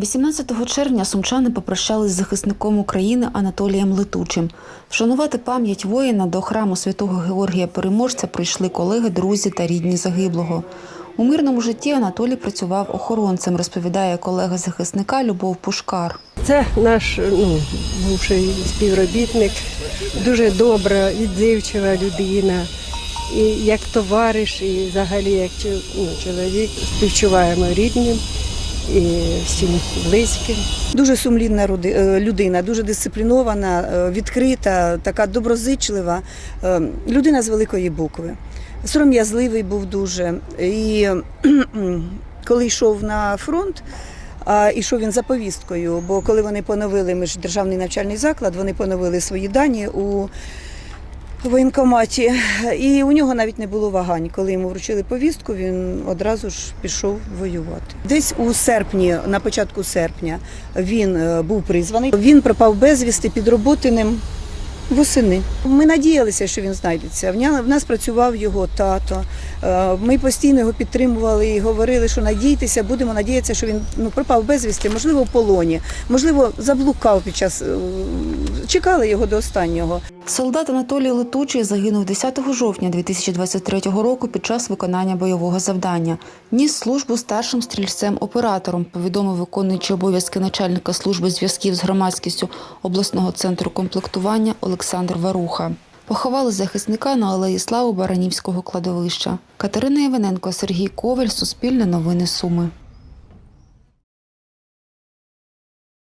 18 червня сумчани попрощались з захисником України Анатолієм Летучим. Вшанувати пам'ять воїна до храму святого Георгія Переможця прийшли колеги, друзі та рідні загиблого. У мирному житті Анатолій працював охоронцем, розповідає колега захисника Любов Пушкар. Це наш ну, бувший співробітник, дуже добра, відзивчива людина. І як товариш, і взагалі як ну, чоловік співчуваємо рідним і всім близьким. Дуже сумлінна е, людина, дуже дисциплінована, е, відкрита, така доброзичлива. е, Людина з великої букви. Сором'язливий був дуже. І коли йшов на фронт, а йшов він за повісткою, бо коли вони поновили, ми ж державний навчальний заклад, вони поновили свої дані у воєнкоматі. І у нього навіть не було вагань. Коли йому вручили повістку, він одразу ж пішов воювати. Десь у серпні, на початку серпня, він е, був призваний. Він пропав безвісти під роботиним. Восени ми надіялися, що він знайдеться. В нас працював його тато. Е, Ми постійно його підтримували і говорили, що надійтеся, будемо надіятися, що він ну пропав безвісти, можливо, в полоні, можливо, заблукав під час. Чекали його до останнього. Солдат Анатолій Летучий загинув 10 жовтня 2023 року під час виконання бойового завдання. Ніс службу старшим стрільцем-оператором, повідомив виконуючий обов'язки начальника служби зв'язків з громадськістю обласного центру комплектування Олександр Варуха. Поховали захисника на алеї Слави Баранівського кладовища. Катерина Іваненко, Сергій Коваль, Суспільне новини Суми.